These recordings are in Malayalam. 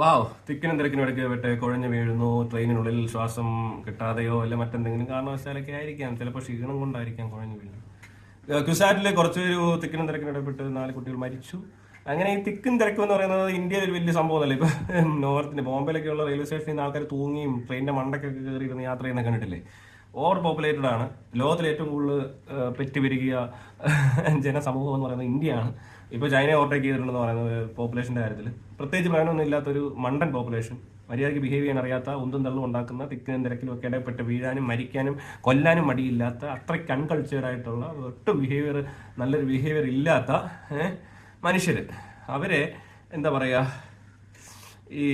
വാവ് തിക്കിനും തിരക്കിനും ഇടയ്ക്ക് വിട്ട് കുഴഞ്ഞു വീഴുന്നു ട്രെയിനിനുള്ളിൽ ശ്വാസം കിട്ടാതെയോ അല്ല മറ്റെന്തെങ്കിലും കാരണവശാലൊക്കെ ആയിരിക്കാം. ചിലപ്പോൾ ക്ഷീണം കൊണ്ടായിരിക്കാം കുഴഞ്ഞു വീഴുന്നത്. ക്യുസാറ്റിലെ കുറച്ച് ഒരു തിക്കിനും തിരക്കിനും ഇടപെട്ട് നാല് കുട്ടികൾ മരിച്ചു. അങ്ങനെ ഈ തിക്കും തിരക്കും എന്ന് പറയുന്നത് ഇന്ത്യയിൽ ഒരു വലിയ സംഭവമല്ല ഇപ്പൊ നോർത്തിന് ബോംബെയിലൊക്കെയുള്ള റെയിൽവേ സ്റ്റേഷനിൽ നിന്ന് ആൾക്കാർ തൂങ്ങിയും ട്രെയിനിന്റെ മണ്ടക്കൊക്കെ കയറി ഇരുന്ന് യാത്ര ചെയ്യുന്ന കണ്ടിട്ടില്ലേ? ഓവർ പോപ്പുലേറ്റഡ് ആണ് ലോകത്തിൽ ഏറ്റവും കൂടുതൽ പെറ്റ് പെരുകിയ ജനസമൂഹം എന്ന് പറയുന്നത് ഇന്ത്യയാണ്. ഇപ്പൊ ചൈനയെ ഓവർടേക്ക് ചെയ്തിട്ടുണ്ടെന്ന് പറയുന്നത് പോപ്പുലേഷന്റെ കാര്യത്തിൽ പ്രത്യേകിച്ച് പ്രയോജനമൊന്നും ഇല്ലാത്തൊരു മണ്ടൻ പോപ്പുലേഷൻ മര്യാദയ്ക്ക് ബിഹേവ് ചെയ്യാൻ അറിയാത്ത ഉന്തും തള്ളും ഉണ്ടാക്കുന്ന തിക്കിനും തിരക്കിലും ഒക്കെ ഇടപെട്ട് വീഴാനും മരിക്കാനും കൊല്ലാനും മടിയില്ലാത്ത അത്രയ്ക്ക് അൺകൾച്ചേർഡായിട്ടുള്ള ഒട്ടും ബിഹേവിയർ നല്ലൊരു ബിഹേവിയർ ഇല്ലാത്ത മനുഷ്യർ അവരെ എന്താ പറയുക ഈ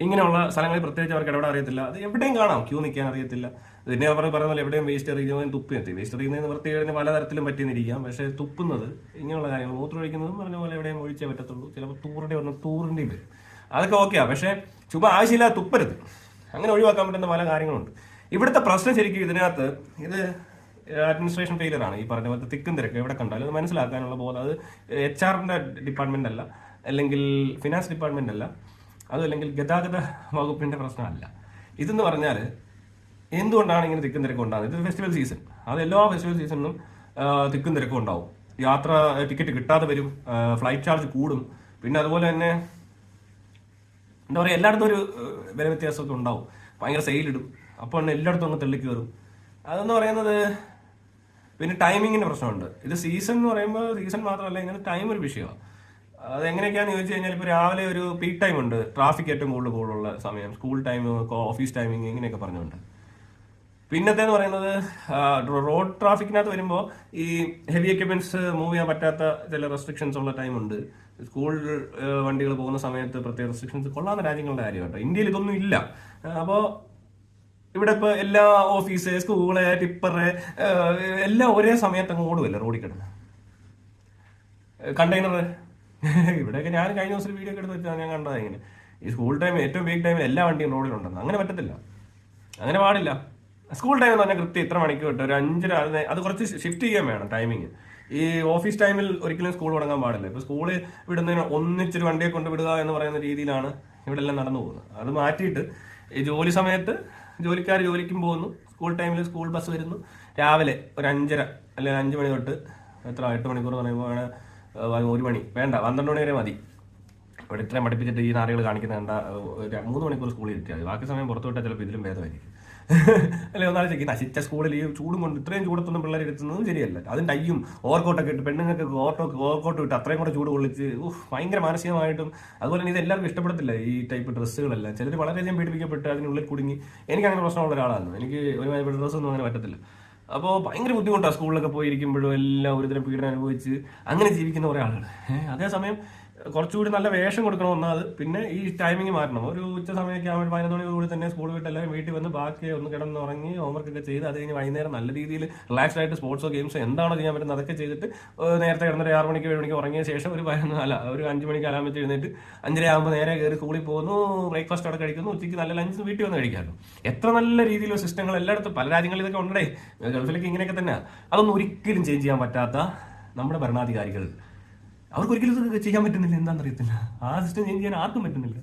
ഇങ്ങനെയുള്ള സ്ഥലങ്ങളിൽ പ്രത്യേകിച്ച് അവർക്ക് ഇടപെടാൻ അറിയത്തില്ല. അത് എവിടെയും കാണാം. ക്യൂ നിൽക്കാൻ അറിയത്തില്ല. പിന്നെ അവർ പറയുന്ന പോലെ എവിടെയും വേസ്റ്റ് എറിയുന്നതും തുപ്പി എത്തി വേസ്റ്റ് എറിയുന്നതിന് വൃത്തി കഴിഞ്ഞ് പലതരത്തിലും പറ്റിയെന്നിരിക്കാം. പക്ഷേ തുപ്പുന്നത് ഇങ്ങനെയുള്ള കാര്യങ്ങൾ മൂത്രം ഒഴിക്കുന്നതും പറഞ്ഞ പോലെ എവിടെയും ഒഴിച്ചേ പറ്റത്തുള്ളൂ. ചിലപ്പോൾ തൂറിന്റെ വന്ന് തൂറിന്റെയും വരും അതൊക്കെ ഓക്കെയാണ് പക്ഷേ ചുമ്മാ ആവശ്യമില്ലാതെ തുപ്പരുത്. അങ്ങനെ ഒഴിവാക്കാൻ പറ്റുന്ന പല കാര്യങ്ങളുണ്ട്. ഇവിടുത്തെ പ്രശ്നം ശരിക്കും ഇതിനകത്ത് ഇത് അഡ്മിനിസ്ട്രേഷൻ ഫെയിലറാണ് ഈ പറഞ്ഞ പോലത്തെ തിക്കും തിരക്ക് എവിടെ കണ്ടാലും അത് മനസ്സിലാക്കാനുള്ള ബോധം. അത് എച്ച് ആറിന്റെ ഡിപ്പാർട്ട്മെന്റ് അല്ല. അല്ലെങ്കിൽ ഫിനാൻസ് ഡിപ്പാർട്ട്മെന്റ് അല്ല. അതും അല്ലെങ്കിൽ ഗതാഗത വകുപ്പിന്റെ പ്രശ്നമല്ല. ഇതെന്ന് പറഞ്ഞാൽ എന്തുകൊണ്ടാണ് ഇങ്ങനെ തിക്കും തിരക്കും ഉണ്ടാകുന്നത്? ഇത് ഫെസ്റ്റിവൽ സീസൺ അത് എല്ലാ ഫെസ്റ്റിവൽ സീസണിലും തിക്കും തിരക്കും ഉണ്ടാവും. യാത്ര ടിക്കറ്റ് കിട്ടാതെ വരും ഫ്ലൈറ്റ് ചാർജ് കൂടും. പിന്നെ അതുപോലെ തന്നെ എന്താ പറയുക എല്ലായിടത്തും ഒരു വില വ്യത്യാസമൊക്കെ ഉണ്ടാവും. ഭയങ്കര സെയിലിടും അപ്പോൾ തന്നെ എല്ലായിടത്തും അങ്ങ് തള്ളി കയറും അതെന്ന് പറയുന്നത് പിന്നെ ടൈമിങ്ങിന്റെ പ്രശ്നമുണ്ട്. ഇത് സീസൺ എന്ന് പറയുമ്പോൾ സീസൺ മാത്രമല്ല ഇങ്ങനെ ടൈം ഒരു വിഷയമാണ്. അത് എങ്ങനെയൊക്കെയാന്ന് ചോദിച്ചു കഴിഞ്ഞാൽ ഇപ്പോൾ രാവിലെ ഒരു പീക്ക് ടൈം ഉണ്ട്. ട്രാഫിക് ഏറ്റവും കൂടുതൽ കൂടുതലുള്ള സമയം. സ്കൂൾ ടൈം ഓഫീസ് ടൈമിങ് ഇങ്ങനെയൊക്കെ പറഞ്ഞുകൊണ്ട്. പിന്നത്തെ എന്ന് പറയുന്നത് റോഡ് ട്രാഫിക്കിനകത്ത് വരുമ്പോൾ ഈ ഹെവി എക്യുപ്മെന്റ്സ് മൂവ് ചെയ്യാൻ പറ്റാത്ത ചില റെസ്ട്രിക്ഷൻസ് ഉള്ള ടൈം ഉണ്ട്. സ്കൂൾ വണ്ടികൾ പോകുന്ന സമയത്ത് പ്രത്യേക റെസ്ട്രിക്ഷൻസ് കൊള്ളാവുന്ന രാജ്യങ്ങളുടെ കാര്യമാട്ടോ ഇന്ത്യയിൽ ഇതൊന്നും ഇല്ല. അപ്പോൾ ഇവിടെ ഇപ്പോൾ എല്ലാ ഓഫീസ് സ്കൂൾ ടിപ്പറ് എല്ലാം ഒരേ സമയത്ത് അങ്ങ് ഓടുമല്ലേ റോഡിൽ കിടന്ന്? കണ്ടെയ്നർ ഇവിടെയൊക്കെ ഞാൻ കഴിഞ്ഞ ദിവസം വീഡിയോ ഒക്കെ എടുത്ത് വെച്ചാൽ ഞാൻ കണ്ടത് ഇങ്ങനെ. ഈ സ്കൂൾ ടൈം ഏറ്റവും വീക്ക് ടൈമിൽ എല്ലാ വണ്ടിയും റോഡിലുണ്ടെന്ന് അങ്ങനെ പറ്റത്തില്ല. അങ്ങനെ പാടില്ല. സ്കൂൾ ടൈം എന്ന് പറഞ്ഞാൽ കൃത്യം ഇത്ര മണിക്ക് ഇട്ട് ഒരു അഞ്ചര അത് കുറച്ച് ഷിഫ്റ്റ് ചെയ്യാൻ വേണം ടൈമിങ് ഈ ഓഫീസ് ടൈമിൽ ഒരിക്കലും സ്കൂൾ തുടങ്ങാൻ പാടില്ല. ഇപ്പൊ സ്കൂളിൽ വിടുന്നതിന് ഒന്നിച്ചൊരു വണ്ടിയെ കൊണ്ട് വിടുക എന്ന് പറയുന്ന രീതിയിലാണ് ഇവിടെ എല്ലാം നടന്നു പോകുന്നത്. അത് മാറ്റിയിട്ട് ഈ ജോലി സമയത്ത് ജോലിക്കാർ ജോലിക്കും പോകുന്നു. സ്കൂൾ ടൈമിൽ സ്കൂൾ ബസ് വരുന്നു. രാവിലെ ഒരു അഞ്ചര അല്ലെങ്കിൽ അഞ്ച് മണി തൊട്ട് എത്ര എട്ട് മണിക്കൂർ എന്ന് പറയുമ്പോൾ ഒരു മണി. വേണ്ട പന്ത്രണ്ട് മണി വരെ മതി. ഇവിടെ ഇത്രയും പഠിപ്പിച്ചിട്ട് ഈ നാടുകൾ കാണിക്കുന്ന കണ്ട മൂന്ന് മണിക്കൂർ സ്കൂളിൽ ഇരുത്തിയാൽ മതി. ബാക്കി സമയം പുറത്തു വിട്ടാൽ ചിലപ്പോൾ ഇതിലും ഭേദമായിരിക്കും. അല്ലെ ചെക്കി നശിച്ച സ്കൂളിൽ ഈ ചൂടും കൊണ്ട് ഇത്രയും ചൂടത്തൊന്നും പിള്ളേർ എടുത്തുന്നതും ശരിയല്ല. അതും ടൈയും ഓവർകോട്ടൊക്കെ ഇട്ട് പെണ്ണുങ്ങൾക്ക് ഓർട്ടോ ഓവർകോട്ട് ഇട്ട് അത്രയും കൂടെ ചൂട് കൊള്ളിച്ച് ഭയങ്കര മാനസികമായിട്ടും അതുപോലെ തന്നെ ഇത് എല്ലാവർക്കും ഇഷ്ടപ്പെടത്തില്ല ഈ ടൈപ്പ് ഡ്രസ്സുകളെല്ലാം. ചിലർ വളരെയധികം പീഡിപ്പിക്കപ്പെട്ട് അതിനുള്ളിൽ കുടുങ്ങി. എനിക്ക് അങ്ങനെ പ്രശ്നമുള്ള ഒരാളാണ് എനിക്ക് ഒരു ഡ്രസ്സൊന്നും അങ്ങനെ പറ്റത്തില്ല. അപ്പോൾ ഭയങ്കര ബുദ്ധിമുട്ടാണ് സ്കൂളിലൊക്കെ പോയിരിക്കുമ്പോഴും എല്ലാം ഒരുതരം പീഡനം അനുഭവിച്ച് അങ്ങനെ ജീവിക്കുന്ന കുറേ ആളുകൾ അതേസമയം കുറച്ചുകൂടി നല്ല വേഷം കൊടുക്കണം ഒന്നാമത്. പിന്നെ ഈ ടൈമിംഗ് മാറ്റണം ഒരു ഉച്ച സമയമൊക്കെ ആകുമ്പോൾ പതിനൊന്ന് മണിയോടുകൂടി തന്നെ സ്കൂൾ വിട്ട് എല്ലാവരും വീട്ടിൽ വന്ന് ബാക്കി ഒന്ന് കിടന്ന് ഉറങ്ങി ഹോംവർക്ക് ഒക്കെ ചെയ്ത് അത് കഴിഞ്ഞ് വൈകുന്നേരം നല്ല രീതിയിൽ റിലാക്സ് ആയിട്ട് സ്പോർട്സോ ഗെയിംസോ എന്താണോ ചെയ്യാൻ പറ്റുന്നത് അതൊക്കെ ചെയ്തിട്ട് നേരത്തെ കിടന്നൊരു ആറ് മണിക്ക് ഏഴ് മണിക്ക് ഉറങ്ങിയ ശേഷം ഒരു പതിനൊന്ന് അല്ല ഒരു അഞ്ച് മണിക്ക് അലാം എഴുന്നേറ്റ് അഞ്ചര ആകുമ്പോൾ നേരെ കയറി സ്കൂളിൽ പോകുന്നു ബ്രേക്ക്ഫാസ്റ്റ് അവിടെ കഴിക്കുന്നു ഉച്ചയ്ക്ക് നല്ല ലഞ്ച് വീട്ടിൽ വന്ന് കഴിക്കാമല്ലോ. എത്ര നല്ല രീതിയിലുള്ള സിസ്റ്റങ്ങൾ എല്ലായിടത്തും പല രാജ്യങ്ങളിൽ ഇതൊക്കെ ഉണ്ടേ ഗൾഫിലൊക്കെ ഇങ്ങനെയൊക്കെ തന്നെ അതൊന്നും ഒരിക്കലും ചേഞ്ച് ചെയ്യാൻ പറ്റാത്ത നമ്മുടെ ഭരണാധികാരികൾ. അവർക്ക് ഒരിക്കലും ഇത് ചെയ്യാൻ പറ്റുന്നില്ല. എന്താണെന്ന് അറിയത്തില്ല ആ സിസ്റ്റം ചേഞ്ച് ചെയ്യാൻ ആർക്കും പറ്റുന്നില്ല.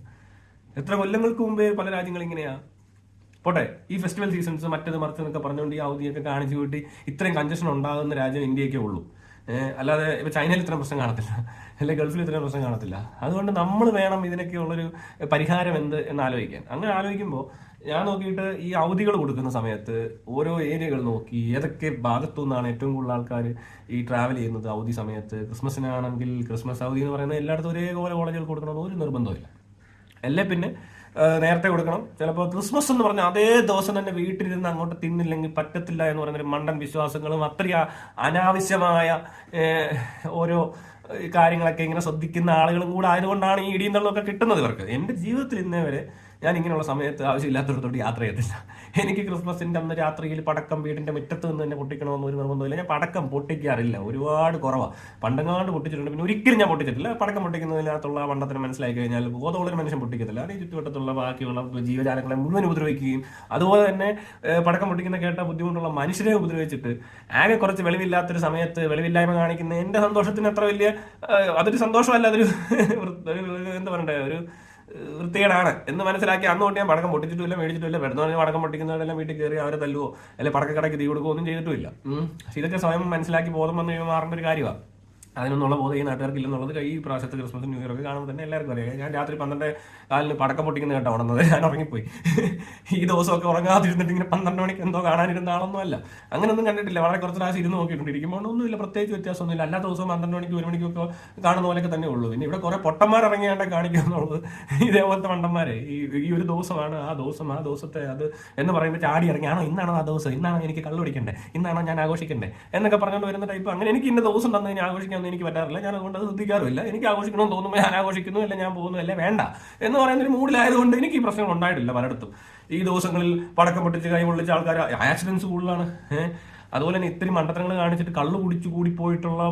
എത്ര കൊല്ലങ്ങൾക്ക് മുമ്പേ പല രാജ്യങ്ങൾ ഇങ്ങനെയാ. പോട്ടെ ഈ ഫെസ്റ്റിവൽ സീസൺസ് മറ്റേത് മറിച്ചെന്നൊക്കെ പറഞ്ഞുകൊണ്ട് ഈ അവധിയൊക്കെ കാണിച്ചു കൂട്ടി ഇത്രയും കഞ്ചഷൻ ഉണ്ടാകുന്ന രാജ്യം ഇന്ത്യയൊക്കെ ഉള്ളൂ. അല്ലാതെ ഇപ്പൊ ചൈനയിൽ ഇത്രയും പ്രശ്നം കാണത്തില്ല. അല്ലെങ്കിൽ ഗൾഫിൽ ഇത്രയും പ്രശ്നം കാണത്തില്ല. അതുകൊണ്ട് നമ്മൾ വേണം ഇതിനൊക്കെ ഉള്ളൊരു പരിഹാരം എന്ത് എന്ന് ആലോചിക്കാൻ. അങ്ങനെ ആലോചിക്കുമ്പോൾ ഞാൻ നോക്കിയിട്ട് ഈ അവധികൾ കൊടുക്കുന്ന സമയത്ത് ഓരോ ഏരിയകൾ നോക്കി ഏതൊക്കെ ഭാഗത്തു നിന്നാണ് ഏറ്റവും കൂടുതൽ ആൾക്കാർ ഈ ട്രാവൽ ചെയ്യുന്നത് അവധി സമയത്ത്. ക്രിസ്മസിനാണെങ്കിൽ ക്രിസ്മസ് അവധി എന്ന് പറയുന്നത് എല്ലായിടത്തും ഒരേപോലെ കോളേജുകൾ കൊടുക്കണമെന്ന് ഒരു നിർബന്ധമില്ല അല്ലേ പിന്നെ നേരത്തെ കൊടുക്കണം. ചിലപ്പോൾ ക്രിസ്മസ് എന്ന് പറഞ്ഞാൽ അതേ ദിവസം തന്നെ വീട്ടിലിരുന്ന് അങ്ങോട്ട് തിന്നില്ലെങ്കിൽ പറ്റത്തില്ല എന്ന് പറയുന്നൊരു മണ്ടൻ വിശ്വാസങ്ങളും അത്രയും അനാവശ്യമായ ഓരോ കാര്യങ്ങളൊക്കെ ഇങ്ങനെ ശ്രദ്ധിക്കുന്ന ആളുകളും കൂടെ ആയതുകൊണ്ടാണ് ഈ ഇടിയും തള്ളൊക്കെ കിട്ടുന്നത് ഇവർക്ക്. എന്റെ ജീവിതത്തിൽ ഇന്നേ വരെ ഞാൻ ഇങ്ങനെയുള്ള സമയത്ത് ആവശ്യമില്ലാത്തടത്തോട്ട് യാത്ര ചെയ്തില്ല എനിക്ക് ക്രിസ്മസിന്റെ അന്ന് രാത്രിയിൽ പടക്കം വീടിന്റെ മുറ്റത്ത് നിന്ന് തന്നെ പൊട്ടിക്കണമെന്ന് ഒരു നിർബന്ധമില്ല ഞാൻ പടക്കം പൊട്ടിക്കാറില്ല. ഒരുപാട് കുറവാണ് പണ്ടങ്ങാണ്ട് പൊട്ടിച്ചിട്ടുണ്ട്. പിന്നെ ഒരിക്കലും ഞാൻ പൊട്ടിച്ചിട്ടില്ല. പടക്കം പൊട്ടിക്കുന്നതിനകത്തുള്ള പണ്ടത്തിന് മനസ്സിലാക്കി കഴിഞ്ഞാൽ ബോധമുള്ളൊരു മനുഷ്യൻ പൊട്ടിക്കത്തില്ല. അത് ഈ ചുറ്റുവട്ടത്തുള്ള ബാക്കിയുള്ള ജീവജാലങ്ങളെ മുഴുവൻ ഉപദ്രവിക്കുകയും അതുപോലെ തന്നെ പടക്കം പൊട്ടിക്കുന്ന കേട്ട ബുദ്ധിമുട്ടുള്ള മനുഷ്യരെ ഉപദ്രവിച്ചിട്ട് ആകെ കുറച്ച് വെളിവില്ലാത്തൊരു സമയത്ത് വെളിവില്ലായ്മ കാണിക്കുന്ന എന്റെ സന്തോഷത്തിന് അത്ര വലിയ അതൊരു സന്തോഷമല്ല അതൊരു എന്താ പറയണ്ടേ ഒരു വൃത്തികേടാണ് എന്ന് മനസ്സിലാക്കി അന്ന് തൊട്ട് ഞാൻ പടക്കം പൊട്ടിച്ചിട്ടില്ല മേടിച്ചിട്ടില്ല വെറുതെ പടക്കം പൊട്ടിക്കുന്നവരെല്ലാം വീട്ടിൽ കയറി അവരെ തല്ലുവോ? അല്ലെങ്കിൽ പടക്കക്കടയ്ക്ക് തീ കൊടുക്കുകയോ ഒന്നും ചെയ്തിട്ടില്ല. ഇതൊക്കെ സ്വയം മനസ്സിലാക്കി ബോധം വന്നു കഴിയുമ്പോൾ മാറേണ്ട ഒരു കാര്യമാണ് അതിനൊന്നുള്ള ബോധം ഈ നാട്ടുകാർക്ക് ഇല്ലെന്നുള്ളത് ഈ പ്രാവശ്യത്തെ ക്രിസ്മസ് ന്യൂ ഇയർ ഒക്കെ കാണുമ്പോൾ തന്നെ എല്ലാവർക്കും അറിയാം. ഞാൻ രാത്രി പന്ത്രണ്ട് കാലിന് പടക്കം പൊട്ടിക്കുന്ന കേട്ടോ ഉണർന്നത്. ഞാൻ ഉറങ്ങിപ്പോയി. ഈ ദിവസമൊക്കെ ഉറങ്ങാതിരുന്നിട്ട് ഇങ്ങനെ പന്ത്രണ്ട് മണിക്ക് എന്തോ കാണാനിരുന്ന ആളൊന്നും അല്ല. അങ്ങനെയൊന്നും കണ്ടിട്ടില്ല. വളരെ കുറച്ച് പ്രാവശ്യം ഇരുന്ന് നോക്കിയിട്ടുണ്ട്. ഇരിക്കുമ്പോൾ ഒന്നുമില്ല പ്രത്യേകിച്ച് വ്യത്യാസമൊന്നുമില്ല. അല്ലാത്ത ദിവസം പന്ത്രണ്ട് മണിക്ക് ഒരു മണിക്കൊക്കെ കാണുന്ന പോലെയൊക്കെ തന്നെ ഉള്ളൂ. പിന്നെ ഇവിടെ കുറെ പൊട്ടന്മാർ ഇറങ്ങിയാണ്ട് കാണിക്കുക ഇതേപോലത്തെ മണ്ടന്മാരെ ഈ ഈ ഒരു ദിവസമാണ് ആ ദിവസം ആ ദിവസത്തെ അത് എന്ന് പറയുമ്പോൾ ചാടി ഇറങ്ങിയാണോ ഇന്നാണോ ആ ദിവസം? ഇന്നാണോ എനിക്ക് കള്ളു പിടിക്കണ്ടേ ഇന്നാണോ ഞാൻ ആഘോഷിക്കണ്ടേ? എന്നൊക്കെ പറഞ്ഞുകൊണ്ട് വരുന്ന ടൈപ്പ് അങ്ങനെ എനിക്ക് ഇന്ന ദിവസം തന്നെ ഇനി ആഘോഷിക്കാമെന്ന് എനിക്ക് പറ്റാറില്ല. ഞാൻ അതുകൊണ്ട് അത് ശ്രദ്ധിക്കാറുമില്ല. എനിക്ക് ആഘോഷിക്കണമെന്ന് തോന്നുമ്പോൾ ഞാൻ ആഘോഷിക്കുന്നു അല്ല ഞാൻ പോകുന്നു അല്ല വേണ്ട എന്ന് പറയുന്ന ഒരു മൂഡിലായതുകൊണ്ട് എനിക്ക് ഈ പ്രശ്നങ്ങൾ ഉണ്ടായിട്ടില്ല പലയിടത്തും. ഈ ദിവസങ്ങളിൽ പടക്കം പൊട്ടിച്ച് കൈ പൊള്ളിച്ച ആൾക്കാർ ആക്സിഡൻസ് കൂടുതലാണ് അതുപോലെ തന്നെ ഇത്തിരി മണ്ടത്തരങ്ങൾ കാണിച്ചിട്ട് കള്ളു കുടിച്ചു കൂടി പോയിട്ടുള്ള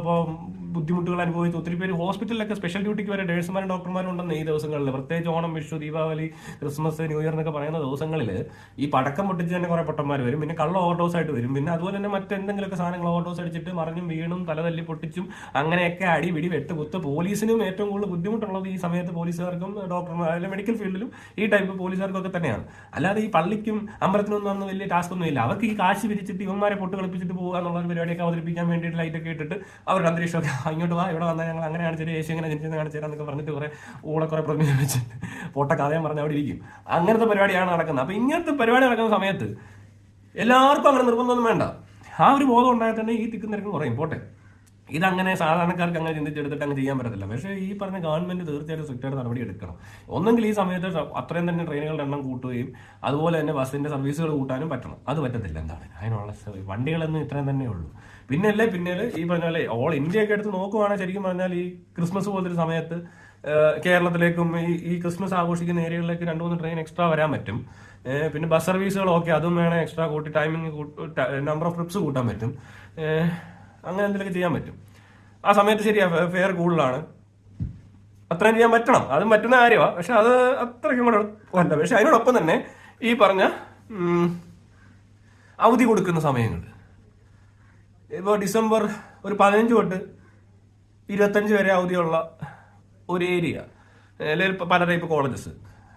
ബുദ്ധിമുട്ടുകൾ അനുഭവിച്ച്. ഒത്തിരി പേര് ഹോസ്പിറ്റലിലൊക്കെ സ്പെഷ്യൽ ഡ്യൂട്ടിക്ക് വരെ നഴ്സുമാരും ഡോക്ടർമാരും ഉണ്ടെന്ന് ഈ ദിവസങ്ങളിൽ പ്രത്യേകിച്ച് Onam Vishu Deepavali Christmas New Year എന്നൊക്കെ പറയുന്ന ദിവസങ്ങളിൽ ഈ പടക്കം പൊട്ടിച്ച് തന്നെ കുറെ പൊട്ടന്മാർ വരും. പിന്നെ കള്ള ഓവർഡോസ് ആയിട്ട് വരും. പിന്നെ അതുപോലെ തന്നെ മറ്റെന്തെങ്കിലുമൊക്കെ സാധനങ്ങൾ ഓവർഡോസ് അടിച്ചിട്ട് മറിഞ്ഞും വീണും തലതല്ലി പൊട്ടിച്ചും അങ്ങനെയൊക്കെ അടി പിടി വെട്ട് കുത്ത് പോലീസിനും ഏറ്റവും കൂടുതൽ ബുദ്ധിമുട്ടുള്ളത് ഈ സമയത്ത് പോലീസുകാർക്കും ഡോക്ടർമാർ അല്ലെങ്കിൽ മെഡിക്കൽ ഫീൽഡിലും ഈ ടൈപ്പ് പോലീസുകാർക്കും ഒക്കെ തന്നെയാണ്. അല്ലാതെ ഈ പള്ളിക്കും അമ്പലത്തിനൊന്നും അന്ന് വലിയ ടാസ്ക് ഒന്നും ഇല്ല. അവർക്ക് ഈ കാശ് പിരിച്ചിട്ട് ഇവന്മാരെ പൊട്ട് കളിപ്പിച്ചിട്ട് പോകുക എന്നുള്ള പരിപാടിയൊക്കെ അവതരിപ്പിക്കാൻ വേണ്ടിയിട്ട് ലൈറ്റൊക്കെ ഇട്ടിട്ട് അവരുടെ അന്തരീക്ഷമൊക്കെ "ആ, ഇങ്ങോട്ട് വാ ഇവിടെ വന്നാൽ ഞങ്ങൾ അങ്ങനെ കാണിച്ചിട്ട് യേശു ഇങ്ങനെ ജനിച്ചെന്ന് കാണിച്ചു തരാം എന്നൊക്കെ പറഞ്ഞിട്ട് കുറെ ഊളെ കുറെ പ്രതിമ വെച്ച് പൊട്ട കഥയും പറഞ്ഞ് അവിടെ ഇരിക്കും. അങ്ങനത്തെ പരിപാടിയാണ് നടക്കുന്നത്. അപ്പൊ ഇങ്ങനത്തെ പരിപാടി നടക്കുന്ന സമയത്ത് എല്ലാവർക്കും അങ്ങനെ നിർബന്ധമൊന്നും വേണ്ട. ആ ഒരു ബോധം ഉണ്ടായാൽ തന്നെ ഈ തിക്കും തിരക്കും കുറയും. പോട്ടെ. ഇതങ്ങനെ സാധാരണക്കാർക്ക് അങ്ങനെ ചിന്തിച്ചെടുത്തിട്ട് അങ്ങ് ചെയ്യാൻ പറ്റത്തില്ല. പക്ഷേ ഈ പറഞ്ഞ ഗവൺമെന്റ് തീർച്ചയായിട്ടും സ്ട്രിക്റ്റായിട്ട് നടപടി എടുക്കണം. ഒന്നെങ്കിൽ ഈ സമയത്ത് അത്രയും തന്നെ ട്രെയിനുകളുടെ എണ്ണം കൂട്ടുകയും അതുപോലെ തന്നെ ബസ്സിന്റെ സർവീസുകൾ കൂട്ടാനും പറ്റണം. അത് പറ്റത്തില്ല എന്താണ്? അതിനുള്ള വണ്ടികളൊന്നും ഇത്രയും തന്നെ ഉള്ളൂ. പിന്നല്ലേ പിന്നെ ഈ പറഞ്ഞ പോലെ ഓൾ ഇന്ത്യയൊക്കെ എടുത്ത് നോക്കുവാണെങ്കിൽ ശരിക്കും പറഞ്ഞാൽ ഈ ക്രിസ്മസ് പോലത്തെ ഒരു സമയത്ത് കേരളത്തിലേക്കും ഈ ഈ ക്രിസ്മസ് ആഘോഷിക്കുന്ന ഏരിയകളിലേക്ക് രണ്ട് മൂന്ന് ട്രെയിൻ എക്സ്ട്രാ വരാൻ പറ്റും. പിന്നെ ബസ് സർവീസുകൾ ഓക്കെ അതും വേണം എക്സ്ട്രാ കൂട്ടി ടൈമിംഗ് നമ്പർ ഓഫ് ട്രിപ്സ് കൂട്ടാൻ പറ്റും. അങ്ങനെ എന്തെങ്കിലുമൊക്കെ ചെയ്യാൻ പറ്റും. ആ സമയത്ത് ശരിയാ ഫെയർ കൂടുതലാണ്. അത്രയും ചെയ്യാൻ പറ്റണം. അതും പറ്റുന്ന കാര്യമാണ് പക്ഷെ അത് അത്രയ്ക്കും കൂടെ അല്ല. പക്ഷെ അതിനോടൊപ്പം തന്നെ ഈ പറഞ്ഞ അവധി കൊടുക്കുന്ന സമയങ്ങൾ ഇപ്പോൾ ഡിസംബർ ഒരു പതിനഞ്ച് തൊട്ട് ഇരുപത്തഞ്ച് വരെ അവധിയുള്ള ഒരു ഏരിയ. അല്ലെങ്കിൽ പല ടൈപ്പ് കോളേജസ്.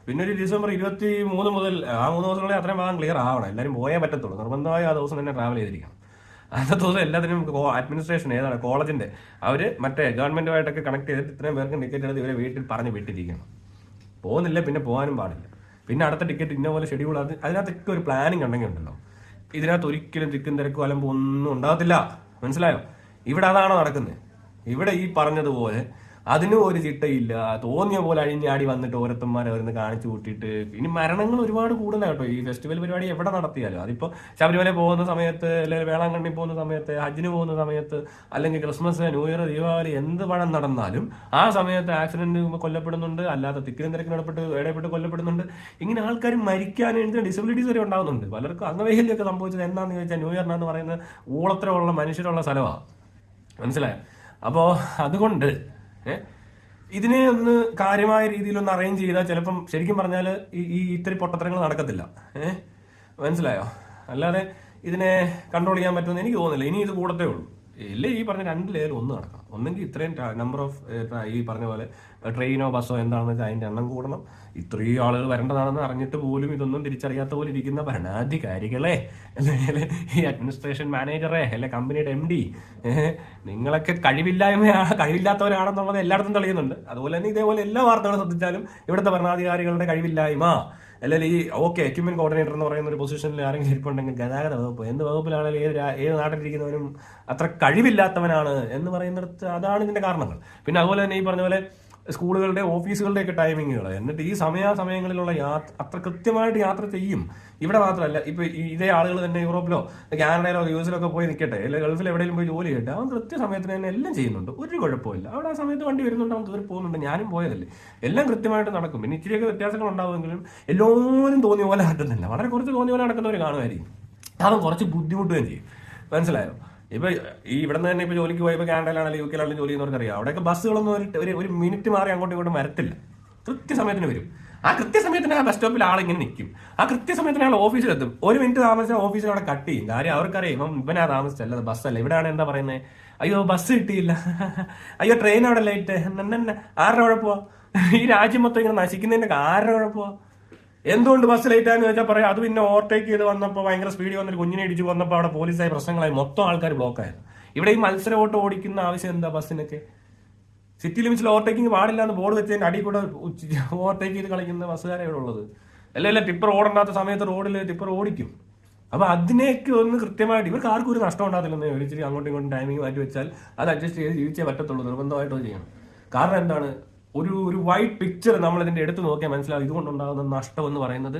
പിന്നെ ഒരു ഡിസംബർ ഇരുപത്തി മൂന്ന് മുതൽ ആ മൂന്ന് ദിവസങ്ങളിൽ അത്രയും ഭാഗം ക്ലിയർ ആവണം. എല്ലാവരും പോയേ പറ്റത്തുള്ളൂ. നിർബന്ധമായി ആ ദിവസം തന്നെ ട്രാവൽ ചെയ്തിരിക്കണം. അന്നത്തെ തോന്നുന്നു എല്ലാത്തിനും നമുക്ക് അഡ്മിനിസ്ട്രേഷൻ ഏതാണ് കോളേജിന്റെ അവർ മറ്റേ ഗവൺമെന്റുമായിട്ടൊക്കെ കണക്ട് ചെയ്തിട്ട് ഇത്രയും പേർക്ക് ടിക്കറ്റ് എടുത്ത് ഇവരെ വീട്ടിൽ പറഞ്ഞ് വിട്ടിരിക്കണം പോകുന്നില്ല പിന്നെ പോകാനും പാടില്ല. പിന്നെ അടുത്ത ടിക്കറ്റ് ഇന്ന പോലെ ഷെഡ്യൂൾ അത് അതിനകത്തൊക്കെ ഒരു പ്ലാനിങ് ഉണ്ടെങ്കിൽ ഉണ്ടല്ലോ. ഇതിനകത്ത് ഒരിക്കലും തിക്കും തിരക്കും അലമ്പും ഒന്നും ഉണ്ടാകത്തില്ല. മനസ്സിലായോ? ഇവിടെ അതാണോ നടക്കുന്നത്? ഇവിടെ ഈ പറഞ്ഞതുപോലെ അതിനും ഒരു ചിട്ടയില്ല. തോന്നിയ പോലെ അഴിഞ്ഞാടി വന്നിട്ട് ഓരോരുത്തന്മാരെ അവരുന്ന് കാണിച്ചു കൂട്ടിയിട്ട്. ഇനി മരണങ്ങൾ ഒരുപാട് കൂടുതലാണ് കേട്ടോ. ഈ ഫെസ്റ്റിവൽ പരിപാടി എവിടെ നടത്തിയാലും. അതിപ്പോ ശബരിമല പോകുന്ന സമയത്ത് അല്ലെങ്കിൽ വേളാങ്കണ്ണി പോകുന്ന സമയത്ത് ഹജ്ജിന് പോകുന്ന സമയത്ത് അല്ലെങ്കിൽ ക്രിസ്മസ് ന്യൂ ഇയർ ദീപാവലി എന്ത് പണം നടന്നാലും ആ സമയത്ത് ആക്സിഡന്റ് കൊല്ലപ്പെടുന്നുണ്ട്. അല്ലാതെ തിക്കിനും തിരക്കിനും ഇടപെട്ട് ഇടപെട്ട് കൊല്ലപ്പെടുന്നുണ്ട്. ഇങ്ങനെ ആൾക്കാർ മരിക്കാൻ എഴുതുന്ന ഡിസബിലിറ്റീസ് വരെ ഉണ്ടാകുന്നുണ്ട് പലർക്കും അംഗവൈകല്യമൊക്കെ സംഭവിച്ചത് എന്താണെന്ന് ചോദിച്ചാൽ ന്യൂ എന്ന് പറയുന്നത് ഊളത്തരമുള്ള മനുഷ്യരുള്ള സ്ഥലമാണ് മനസ്സിലായോ? അപ്പോൾ അതുകൊണ്ട് ഇതിനെ ഒന്ന് കാര്യമായ രീതിയിൽ ഒന്ന് അറേഞ്ച് ചെയ്താൽ ചിലപ്പം ശരിക്കും പറഞ്ഞാൽ ഈ ഇത്തിരി പൊട്ടത്തരങ്ങൾ നടക്കത്തില്ല. ഏഹ് മനസ്സിലായോ? അല്ലാതെ ഇതിനെ കൺട്രോൾ ചെയ്യാൻ പറ്റുമെന്ന് എനിക്ക് തോന്നുന്നില്ല. ഇനി ഇത് കൂടത്തേ ഉള്ളൂ. ഇല്ല ഈ പറഞ്ഞ രണ്ട് ലെയർ ഒന്ന് നടക്കണം. ഒന്നെങ്കിൽ ഇത്രയും നമ്പർ ഓഫ് ഈ പറഞ്ഞ പോലെ ട്രെയിനോ ബസ്സോ എന്താണെന്ന് വെച്ചാൽ അതിന്റെ എണ്ണം കൂടണം. ഇത്രയും ആളുകൾ വരേണ്ടതാണെന്ന് അറിഞ്ഞിട്ട് പോലും ഇതൊന്നും തിരിച്ചറിയാത്ത പോലെ ഇരിക്കുന്ന ഭരണാധികാരികളെ അല്ലെങ്കിൽ ഈ അഡ്മിനിസ്ട്രേഷൻ മാനേജറെ അല്ലെ കമ്പനിയുടെ എം ഡി നിങ്ങളൊക്കെ കഴിവില്ലായ്മയാണ് കഴിവില്ലാത്തവരാണെന്നുള്ളത് എല്ലായിടത്തും തെളിയുന്നുണ്ട്. അതുപോലെ തന്നെ ഇതേപോലെ എല്ലാ വാർത്തകളും ശ്രദ്ധിച്ചാലും ഇവിടുത്തെ ഭരണാധികാരികളുടെ കഴിവില്ലായ്മ അല്ലെങ്കിൽ ഈ ഓക്കെ എക്യുപ്മെന്റ് കോർഡിനേറ്റർ എന്ന് പറയുന്ന ഒരു പൊസിഷനിൽ ആരെങ്കിലും ഇരിപ്പുണ്ടെങ്കിൽ ഗതാഗത വകുപ്പ് എന്ത് വകുപ്പിലാണെങ്കിലും ഏത് ഏത് നാട്ടിലിരിക്കുന്നവനും അത്ര കഴിവില്ലാത്തവനാണ് എന്ന് പറയുന്നിടത്ത് അതാണ് ഇതിന്റെ കാരണങ്ങൾ. പിന്നെ അതുപോലെ തന്നെ ഈ പറഞ്ഞ പോലെ സ്കൂളുകളുടെ ഓഫീസുകളുടെ ഒക്കെ ടൈമിങ്ങുകൾ എന്നിട്ട് ഈ സമയാസമയങ്ങളിലുള്ള യാത്ര അത്ര കൃത്യമായിട്ട് യാത്ര ചെയ്യും. ഇവിടെ മാത്രമല്ല ഇപ്പൊ ഇതേ ആളുകൾ തന്നെ യൂറോപ്പിലോ കാനഡയിലോ യു ഒക്കെ പോയി നിൽക്കട്ടെ അല്ലെങ്കിൽ ഗൾഫിൽ എവിടെയെങ്കിലും പോയി ജോലി ചെയ്യട്ടെ. അവൻ കൃത്യസമയത്തിന് തന്നെ എല്ലാം ചെയ്യുന്നുണ്ട്. ഒരു കുഴപ്പമില്ല അവിടെ ആ സമയത്ത് വണ്ടി വരുന്നുണ്ട് അവൻ കയറി പോകുന്നുണ്ട്. ഞാനും പോയതല്ലേ. എല്ലാം കൃത്യമായിട്ട് നടക്കും. പിന്നെ ഇച്ചിരിയൊക്കെ വ്യത്യാസങ്ങൾ ഉണ്ടാവുമെങ്കിലും എല്ലാവരും തോന്നിയ പോലെ നടക്കുന്നില്ല. വളരെ കുറച്ച് തോന്നിയ പോലെ നടക്കുന്നവർ കാണുമായിരിക്കും. അവൻ കുറച്ച് ബുദ്ധിമുട്ടുകയും ചെയ്യും. മനസ്സിലായോ? ഇപ്പൊ ഈ ഇവിടെ നിന്ന് തന്നെ ഇപ്പൊ ജോലിക്ക് പോയപ്പോ കാനഡയിലാണെങ്കിലും യു കെയിലാണെങ്കിലും ജോലി ചെയ്യുന്നവർക്ക് അറിയാം. അവിടെയൊക്കെ ബസ്സുകളൊന്നും ഒരു ഒരു- മിനിറ്റ് മാറി അങ്ങോട്ടും ഇങ്ങോട്ടും വരത്തില്ല. കൃത്യസമയത്തിന് വരും. ആ കൃത്യസമയത്തിന് ആ ബസ് സ്റ്റോപ്പിൽ ആളിങ്ങനെ നിൽക്കും ആ കൃത്യസമയത്തിന് ആൾ ഓഫീസിലെത്തും ഒരു മിനിറ്റ് താമസിച്ചാൽ ഓഫീസിൽ അവിടെ കട്ട് ചെയ്യും. കാര്യം അവർക്കറിയാം ഇവൻ ഇവനാ താമസിച്ചല്ല ബസ്സല്ല ഇവിടെയാണ് എന്താ പറയുന്നത് അയ്യോ ബസ് കിട്ടിയില്ല. അയ്യോ ട്രെയിൻ അവിടെ ലേറ്റ് ആരുടെ കുഴപ്പമോ? ഈ രാജ്യം മൊത്തം ഇങ്ങനെ നശിക്കുന്നതിന്റെ ആരുടെ കുഴപ്പമാ? എന്തുകൊണ്ട് ബസ് ലേറ്റ് ആയെന്ന് വെച്ചാൽ പറയാം അത് പിന്നെ ഓവർടേക്ക് ചെയ്ത് വന്നപ്പോൾ ഭയങ്കര സ്പീഡിൽ വന്നൊരു കുഞ്ഞിനെ ഇടിച്ചു വന്നപ്പോൾ അവിടെ പോലീസായി പ്രശ്നങ്ങളായി. മൊത്തം ആൾക്കാർ ബ്ലോക്കായിരുന്നു ഇവിടെ ഈ മത്സര ഓട്ടം ഓടിക്കുന്ന ആവശ്യം എന്താ ബസ്സിനൊക്കെ സിറ്റി ലിമിറ്റ്സിൽ ഓവർടേക്കിംഗ് പാടില്ല എന്ന് ബോർഡ് വെച്ചതിന്റെ അടി കൂടെ ഓവർടേക്ക് ചെയ്ത് കളിക്കുന്ന ബസ്സുകാരെ ഇവിടെ ഉള്ളത്. അല്ല അല്ല ടിപ്പർ ഓടണ്ടാത്ത സമയത്ത് റോഡിൽ ടിപ്പർ ഓടിക്കും. അപ്പൊ അതിനെയൊക്കെ ഒന്ന് കൃത്യമായിട്ട് ഇവർക്ക് ആർക്കും ഒരു നഷ്ടം ഉണ്ടാകത്തില്ലെന്ന് ഇച്ചിരി അങ്ങോട്ടും ഇങ്ങോട്ടും ടൈമിംഗ് മാറ്റി വെച്ചാൽ അത് അഡ്ജസ്റ്റ് ചെയ്ത് ജീവിച്ചേ പറ്റത്തുള്ളൂ. നിർബന്ധമായിട്ട് ചെയ്യണം. കാരണം എന്താണ്? ഒരു ഒരു വൈറ്റ് പിക്ചർ നമ്മൾ ഇതിന്റെ എടുത്ത് നോക്കിയാൽ മനസ്സിലാവും ഇതുകൊണ്ടുണ്ടാകുന്ന നഷ്ടം എന്ന് പറയുന്നത്.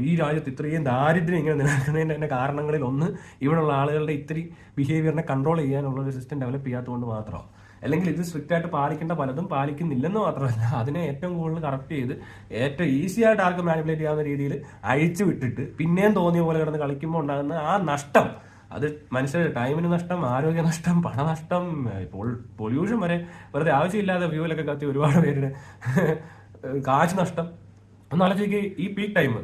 ഈ രാജ്യത്ത് ഇത്രയും ദാരിദ്ര്യം ഇങ്ങനെ നിലനിൽക്കുന്നതിന്റെ തന്നെ കാരണങ്ങളിൽ ഒന്ന് ഇവിടെയുള്ള ആളുകളുടെ ഇത്തിരി ബിഹേവിയറിനെ കൺട്രോൾ ചെയ്യാനുള്ള ഒരു സിസ്റ്റം ഡെവലപ്പ് ചെയ്യാത്തതുകൊണ്ട് മാത്രമാണ് അല്ലെങ്കിൽ ഇത് സ്ട്രിക്റ്റ് ആയിട്ട് പാലിക്കേണ്ട പലതും പാലിക്കുന്നില്ലെന്ന് മാത്രമല്ല അതിനെ ഏറ്റവും കൂടുതൽ കറക്റ്റ് ചെയ്ത് ഏറ്റവും ഈസി ആയിട്ട് ആർക്ക് മാനിപ്പുലേറ്റ് ചെയ്യാവുന്ന രീതിയിൽ അഴിച്ചു വിട്ടിട്ട് പിന്നെയും തോന്നിയ പോലെ കിടന്ന് കളിക്കുമ്പോൾ ഉണ്ടാകുന്ന ആ നഷ്ടം അത് മനുഷ്യരുടെ ടൈമിന് നഷ്ടം ആരോഗ്യ നഷ്ടം പണനഷ്ടം പൊല്യൂഷൻ വരെ വെറുതെ ആവശ്യമില്ലാതെ വ്യൂവിലൊക്കെ കത്തി ഒരുപാട് പേരുടെ കാശ് നഷ്ടം. ഒന്ന് ആലോചിക്ക് ഈ പീക്ക് ടൈം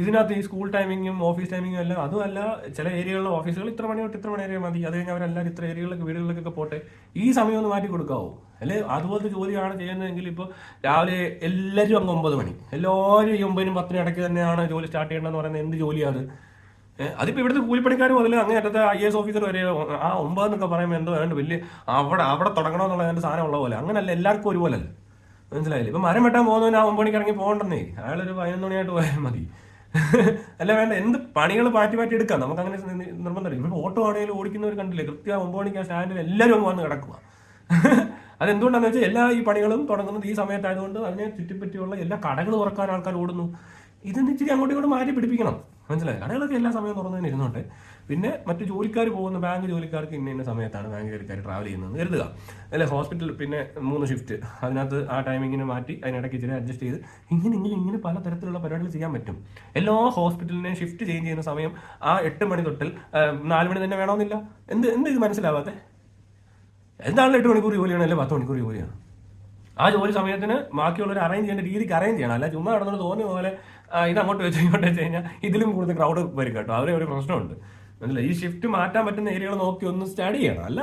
ഇതിനകത്ത് ഈ സ്കൂൾ ടൈമിങ്ങും ഓഫീസ് ടൈമിങ്ങും എല്ലാം അതുമല്ല ചില ഏരിയകളിലെ ഓഫീസുകൾ ഇത്ര മണി തൊട്ട് ഇത്ര മണി വരെ മതി. അത് കഴിഞ്ഞ് അവരെല്ലാവരും ഇത്ര ഏരിയകളിലൊക്കെ വീടുകളിലേക്കൊക്കെ പോട്ടെ. ഈ സമയം ഒന്ന് മാറ്റി കൊടുക്കാവോ. അല്ലെ അതുപോലത്തെ ജോലിയാണ് ചെയ്യുന്നതെങ്കിൽ ഇപ്പോൾ രാവിലെ എല്ലാവരും അങ്ങ് ഒമ്പത് മണി. എല്ലാവരും ഈ ഒമ്പതിനും പത്തിനും ഇടയ്ക്ക് തന്നെയാണ് ജോലി സ്റ്റാർട്ട് ചെയ്യേണ്ടതെന്ന് പറയുന്നത്. എന്ത് ജോലിയാണ് അതിപ്പോ ഇവിടുത്തെ കൂലിപ്പണിക്കാരും അതിൽ അങ്ങനെ അറ്റത്തെ ഐ എസ് ഓഫീസർ വരെ ആ ഒമ്പത് എന്നൊക്കെ പറയുമ്പോൾ എന്തോ വേണ്ട വലിയ അവിടെ അവിടെ തുടങ്ങണമെന്നുള്ള എന്റെ സാധനം ഉള്ള പോലെ. അങ്ങനല്ല എല്ലാവർക്കും ഒരുപോലെ അല്ല. മനസ്സിലായില്ലേ? ഇപ്പൊ മരം വെട്ടാൻ പോകുന്നവന് ആ ഒമ്പത് മണിക്ക് ഇറങ്ങി പോകണ്ടെന്നേ. അയാളൊരു പതിനൊന്ന് മണിയായിട്ട് പോയാൽ മതി. അല്ല വേണ്ട. എന്ത് പണികൾ മാറ്റി മാറ്റി എടുക്കാം? നമുക്ക് അങ്ങനെ നിർബന്ധമില്ല ഇവിടെ ഓട്ടോ ആണെങ്കിലും ഓടിക്കുന്നവർ കണ്ടില്ലേ? കൃത്യം ഒമ്പത് മണിക്ക് ആ സ്റ്റാൻഡിൽ എല്ലാവരും അങ്ങ് വന്ന് കിടക്കുക അതെന്തുകൊണ്ടാന്ന് വെച്ചാൽ എല്ലാ ഈ പണികളും തുടങ്ങുന്നത് ഈ സമയത്തായതുകൊണ്ട് അതിനെ ചുറ്റിപ്പറ്റിയുള്ള എല്ലാ കടകൾ തുറക്കാൻ ആൾക്കാർ ഓടുന്നു. ഇതെന്ന് ഇച്ചിരി അങ്ങോട്ടും ഇങ്ങോട്ടും മാറ്റി പിടിപ്പിക്കണം. മനസ്സിലായി? കടകളൊക്കെ എല്ലാ സമയവും തുറന്നു തന്നെ ഇരുന്നോട്ടെ പിന്നെ മറ്റു ജോലിക്കാർ പോകുന്ന ബാങ്ക് ജോലിക്കാർക്ക് ഇന്ന ഇന്ന സമയത്താണ് ബാങ്ക് ജോലിക്കാർ ട്രാവൽ ചെയ്യുന്നത് കരുതുക. അല്ലെ ഹോസ്പിറ്റൽ പിന്നെ മൂന്ന് ഷിഫ്റ്റ് അതിനകത്ത് ആ ടൈമിങ്ങിന് മാറ്റി അതിനിടയ്ക്ക് ഇച്ചിരി അഡ്ജസ്റ്റ് ചെയ്ത് ഇങ്ങനെ ഇങ്ങനെ ഇങ്ങനെ പല തരത്തിലുള്ള പരിപാടികൾ ചെയ്യാൻ പറ്റും. എല്ലാ ഹോസ്പിറ്റലിനെയും ഷിഫ്റ്റ് ചേഞ്ച് ചെയ്യുന്ന സമയം ആ എട്ട് മണി തൊട്ടിൽ നാല് മണി തന്നെ വേണമെന്നില്ല. എന്ത് എന്ത് ഇത് മനസ്സിലാവാത്തെ? എന്താണല്ലോ എട്ട് മണിക്കൂർ ജോലിയാണ് അല്ലെ പത്ത് മണിക്കൂർ ജോലിയാണ് ആ ജോലി സമയത്തിന് ബാക്കിയുള്ളവർ അറേഞ്ച് ചെയ്യേണ്ട രീതിക്ക് അറേഞ്ച് ചെയ്യണം. അല്ല ചുമ്മാ നടന്നുകൊണ്ട് തോന്നിയ പോലെ ഇത് അങ്ങോട്ട് വെച്ച് ഇങ്ങോട്ട് വെച്ച് കഴിഞ്ഞാൽ ഇതിലും കൂടുതൽ ക്രൗഡ് വരും കേട്ടോ. അവരെ ഒരു പ്രശ്നമുണ്ട്. മനസ്സിലായി? ഈ ഷിഫ്റ്റ് മാറ്റാൻ പറ്റുന്ന ഏരിയകൾ നോക്കി ഒന്ന് സ്റ്റഡി ചെയ്യണം. അല്ല